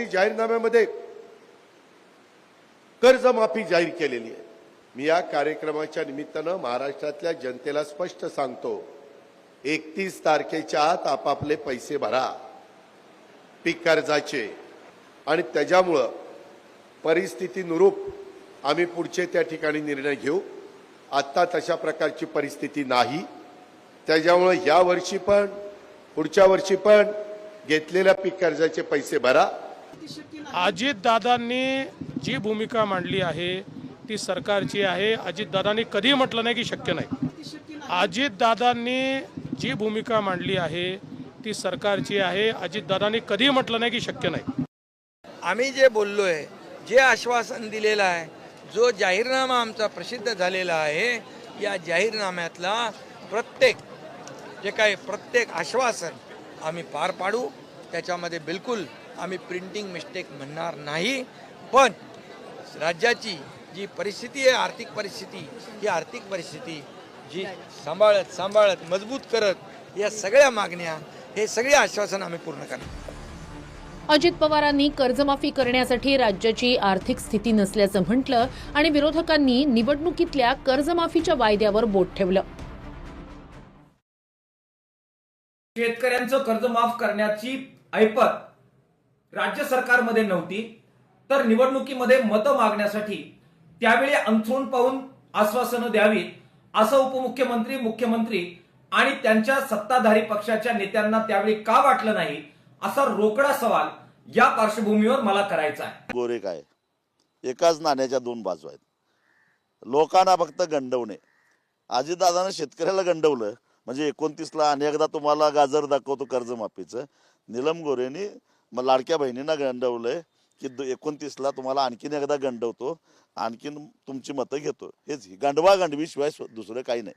त्यांनी जाहीरनाम्यामध्ये कर्जमाफी जाहीर केलेली आहे. मी या कार्यक्रमाच्या निमित्तानं महाराष्ट्रातल्या जनतेला स्पष्ट सांगतो एकतीस तारखेच्या आत आपापले पैसे भरा. पीक कर्जाचे. आणि त्याच्यामुळं परिस्थितीनुरूप आम्ही पुढचे त्या ठिकाणी निर्णय घेऊ. आत्ता तशा प्रकारची परिस्थिती नाही. त्याच्यामुळं या वर्षी पण पुढच्या वर्षी पण घेतलेल्या पीक कर्जाचे पैसे भरा. अजितदादांनी जी भूमिका मांडली आहे ती सरकारची आहे. अजितदादांनी कधी म्हटलं नाही की शक्य नाही. अजितदादांनी जी भूमिका मांडली आहे ती सरकारची आहे. अजितदादांनी कधी म्हटलं नाही की शक्य नाही. आम्ही जे बोललोय जे आश्वासन दिलेलं आहे जो जाहीरनामा आमचा प्रसिद्ध झालेला आहे या जाहीरनाम्यातला प्रत्येक जे काही प्रत्येक आश्वासन आम्ही पार पाडू. त्याच्यामध्ये बिलकुल आम्ही प्रिंटिंग मिस्टेक म्हणणार नाही पण राज्याची जी परिस्थिती आहे आर्थिक परिस्थिती ही आर्थिक परिस्थिती जी सांभाळत सांभाळत मजबूत करत या सगळ्या मागण्या हे सगळे आश्वासन आम्ही पूर्ण करणार. अजित पवारांनी कर्जमाफी करण्यासाठी राज्याची आर्थिक स्थिती नसल्याचं म्हटलं आणि विरोधकांनी निवडणुकीतल्या कर्जमाफीच्या वायद्यावर बोट ठेवलं. शेतकऱ्यांचं कर्ज माफ करण्याची ऐपत राज्य सरकारमध्ये नव्हती तर निवडणुकीमध्ये मतं मागण्यासाठी त्यावेळी अंथरूण पाहून आश्वासनं द्यावीत असं उपमुख्यमंत्री मुख्यमंत्री आणि त्यांच्या सत्ताधारी पक्षाच्या नेत्यांना त्यावेळी का वाटलं नाही असा रोकडा सवाल या पार्श्वभूमीवर मला करायचा आहे. गोरे काय एकाच नाण्याच्या दोन बाजू आहेत. लोकांना फक्त गंडवणे. अजितदादानं शेतकऱ्याला गंडवलं म्हणजे एकोणतीसला अनेकदा तुम्हाला गाजर दाखवतो कर्जमाफीचं. निलम गोरेनी मग लाडक्या बहिणींना गंडवलंय की एकोणतीसला तुम्हाला आणखीन एकदा गंडवतो आणखीन तुमची मतं घेतो. हेच गांडवा गांडवी शिवाय दुसरं काही नाही.